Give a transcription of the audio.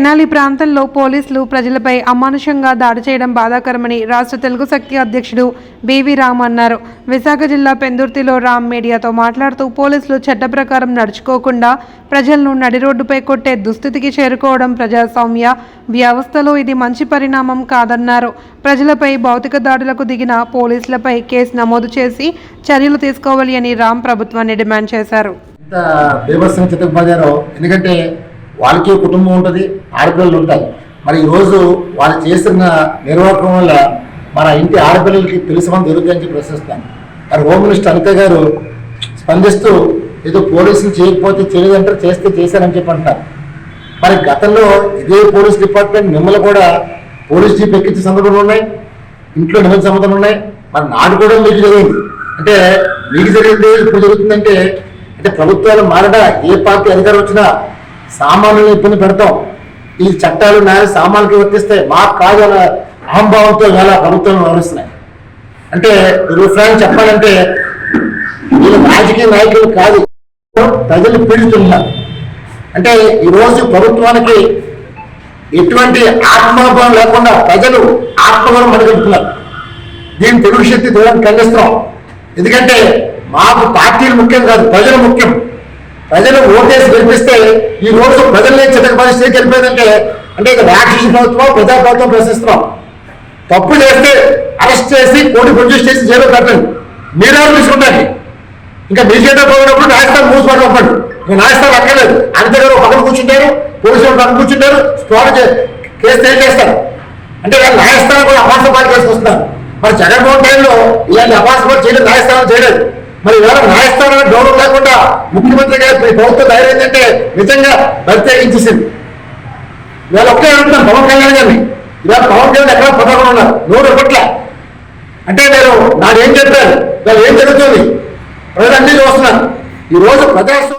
తెనాలి ప్రాంతంలో పోలీసులు ప్రజలపై అమానుషంగా దాడి చేయడం బాధాకరమని రాష్ట్ర తెలుగు శక్తి అధ్యక్షుడు బీవీ రామ్ అన్నారు. విశాఖ జిల్లా పెందుర్తిలో రామ్ మీడియాతో మాట్లాడుతూ పోలీసులు చట్ట ప్రకారం నడుచుకోకుండా ప్రజలను నడి రోడ్డుపై కొట్టే దుస్థితికి చేరుకోవడం ప్రజాస్వామ్య వ్యవస్థలో ఇది మంచి పరిణామం కాదన్నారు. ప్రజలపై భౌతిక దాడులకు దిగిన పోలీసులపై కేసు నమోదు చేసి చర్యలు తీసుకోవాలి అని రామ్ ప్రభుత్వాన్ని డిమాండ్ చేశారు. ఎందుకంటే వాళ్ళకి కుటుంబం ఉంటుంది ఆడపిల్లలు ఉంటాయి మరి ఈరోజు వాళ్ళు చేస్తున్న నిర్వాహకం వల్ల మన ఇంటి ఆడపిల్లలకి తెలిసమని దొరుకుతుందని చెప్పి ప్రశ్నిస్తాను. మరి హోమ్ మినిస్టర్ అనిత గారు స్పందిస్తూ ఏదో పోలీసులు చేయకపోతే చేయలేదంటారు చేస్తే చేశారని చెప్పి అంటారు మరి గతంలో ఇదే పోలీస్ డిపార్ట్మెంట్ మిమ్మల్ని కూడా పోలీస్ జీప్ ఎక్కించే సందర్భాలు ఉన్నాయి ఇంట్లో నిమిష సంబంధాలు ఉన్నాయి మరి నాడు కూడా మీకు జరిగింది. అంటే మీకు జరిగింది ఇప్పుడు జరుగుతుందంటే అంటే ప్రభుత్వాలు మారడా ఏ పార్టీ అధికారం వచ్చినా సామాన్యులు ఇబ్బంది పెడతాం. ఈ చట్టాలు న్యాయ సామాన్యులకి వర్తిస్తే మాకు కాదు అన్న అహంభావంతో చాలా ప్రభుత్వం వ్యవహరిస్తున్నాయి. అంటే ఫ్రాంక్ చెప్పాలంటే వీళ్ళు రాజకీయ నాయకులు కాదు ప్రజలు పీడిస్తున్నారు అంటే ఈరోజు ప్రభుత్వానికి ఎటువంటి ఆత్మగౌరవం లేకుండా ప్రజలు ఆత్మగౌరవం మడగలుగుతున్నారు దీని తెలుగు శక్తి దూరం ఖండిస్తున్నాం. ఎందుకంటే మాకు పార్టీలు ముఖ్యం కాదు ప్రజలు ముఖ్యం. ఓటేసి గెలిపిస్తే ఈ రోజు ప్రజల్ని చితకపడి స్టేట్ గెలిపేదంటే అంటే ఇక రాక్షస ప్రభుత్వం ప్రజాప్రభుత్వం ప్రశ్నిస్తున్నాం. తప్పు చేస్తే అరెస్ట్ చేసి కోటి ప్రొడ్యూస్ చేసి జైలు పెట్టండి. మీరెవరు తీసుకుంటారు? ఇంకా బీజేపీ పోయినప్పుడు రాజస్థాన్ మూసి ఒప్పండి ఇంకా న్యాయస్థానం అక్కర్లేదు. అంతేగారు పక్కన కూర్చుంటారు పోలీసులు పక్కన కూర్చుంటారు స్పాట్ కేసు ఏం చేస్తారు. అంటే వాళ్ళు కూడా అపాసపాటు చేసుకొస్తున్నారు. మరి జగన్మోహన్ టైంలో ఇలాంటి అపాసపాటు చేయలేదు న్యాయస్థానం చేయలేదు. మరి ఇవాళ న్యాయస్థానం గౌరవం ముఖ్యమంత్రి గారి ప్రభుత్వం ధైర్యం ఏంటంటే నిజంగా ప్రత్యేకించేసింది. ఇవాళ ఒకే అంటున్నాను పవన్ కళ్యాణ్ గారిని. ఇవాళ పవన్ కళ్యాణ్ ఎక్కడ పదకొండు ఉన్నారు? నూరు ఇప్పట్లే. అంటే నేను నాదేం చెప్పాను? ఇవాళ ఏం జరుగుతుంది? ప్రజలు అన్ని చూస్తున్నారు. ఈ రోజు ప్రజాస్వామ్యం